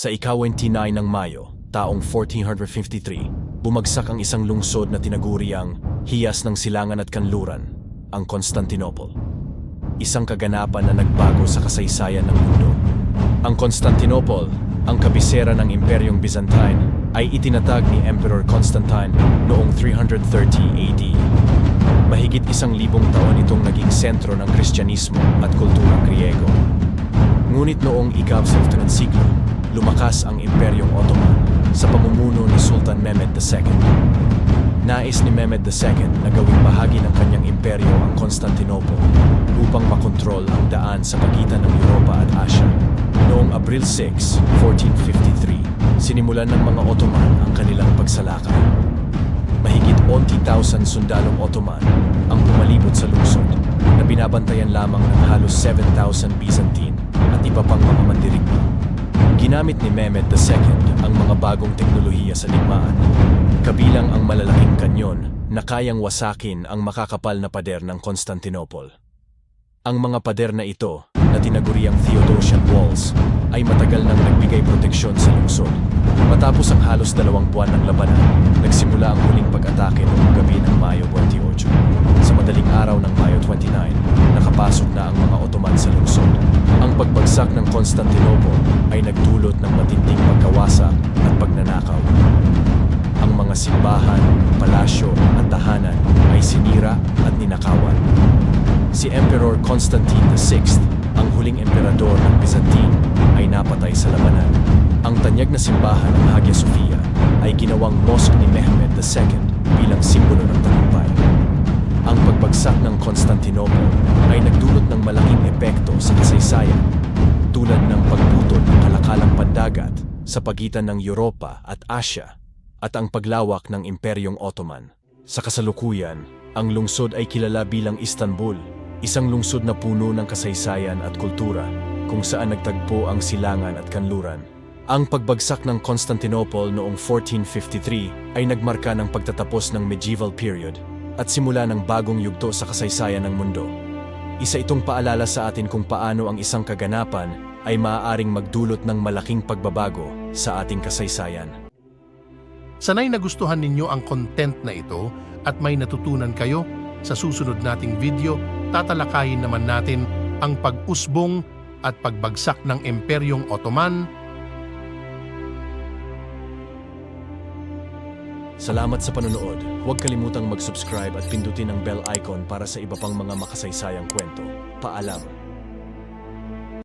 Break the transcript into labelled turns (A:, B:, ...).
A: Sa ika-29 ng Mayo, taong 1453, bumagsak ang isang lungsod na tinaguri ang Hiyas ng Silangan at Kanluran, ang Constantinople. Isang kaganapan na nagbago sa kasaysayan ng mundo. Ang Constantinople, ang kabisera ng Imperyong Byzantine, ay itinatag ni Emperor Constantine noong 330 AD. Mahigit isang libong taon itong naging sentro ng Kristyanismo at kulturang Griego. Ngunit noong ika-12 ng siglo, lumakas ang Imperyong Ottoman sa pamumuno ni Sultan Mehmed II. Nais ni Mehmed II na gawing bahagi ng kanyang imperyo ang Constantinople upang makontrol ang daan sa pagitan ng Europa at Asia. Noong Abril 6, 1453, sinimulan ng mga Ottoman ang kanilang pagsalakay. Mahigit 80,000 sundalong Ottoman ang pumalibot sa lungsod na binabantayan lamang ng halos 7,000 Byzantine at iba pang mga mandirigma. Ginamit ni Mehmed II ang mga bagong teknolohiya sa ligmaan, kabilang ang malalaking kanyon na kayang wasakin ang makakapal na pader ng Constantinople. Ang mga pader na ito, na tinaguriang Theodosian Walls, ay matagal nang nagbigay proteksyon sa lungsod. Matapos ang halos dalawang buwan ng labanan, nagsimula ang huling pag-atake noong gabi ng Mayo 28. Sa madaling araw ng Mayo 29, nakapasok na ang mga pagbagsak ng Constantinople ay nagdulot ng matinding pagkawasak at pagnanakaw. Ang mga simbahan, palasyo at tahanan ay sinira at ninakawan. Si Emperor Constantine VI, ang huling emperador ng Byzantine, ay napatay sa labanan. Ang tanyag na simbahan ng Hagia Sophia ay ginawang mosque ni Mehmed II bilang simbolo ng tagumpay. Ang pagbagsak ng Constantinople ay nagdulot ng malaking epekto sa kasaysayan tulad ng pagputol ng kalakalang pandagat sa pagitan ng Europa at Asya at ang paglawak ng Imperyong Ottoman. Sa kasalukuyan, ang lungsod ay kilala bilang Istanbul, isang lungsod na puno ng kasaysayan at kultura kung saan nagtagpo ang silangan at kanluran. Ang pagbagsak ng Constantinople noong 1453 ay nagmarka ng pagtatapos ng medieval period at simula ng bagong yugto sa kasaysayan ng mundo. Isa itong paalala sa atin kung paano ang isang kaganapan ay maaaring magdulot ng malaking pagbabago sa ating kasaysayan.
B: Sanay nagustuhan ninyo ang content na ito at may natutunan kayo, sa susunod nating video, tatalakayin naman natin ang pag-usbong at pagbagsak ng Imperyong Ottoman
A: Salamat sa panonood. Huwag kalimutang mag-subscribe at pindutin ang bell icon para sa iba pang mga makasaysayang kwento. Paalam!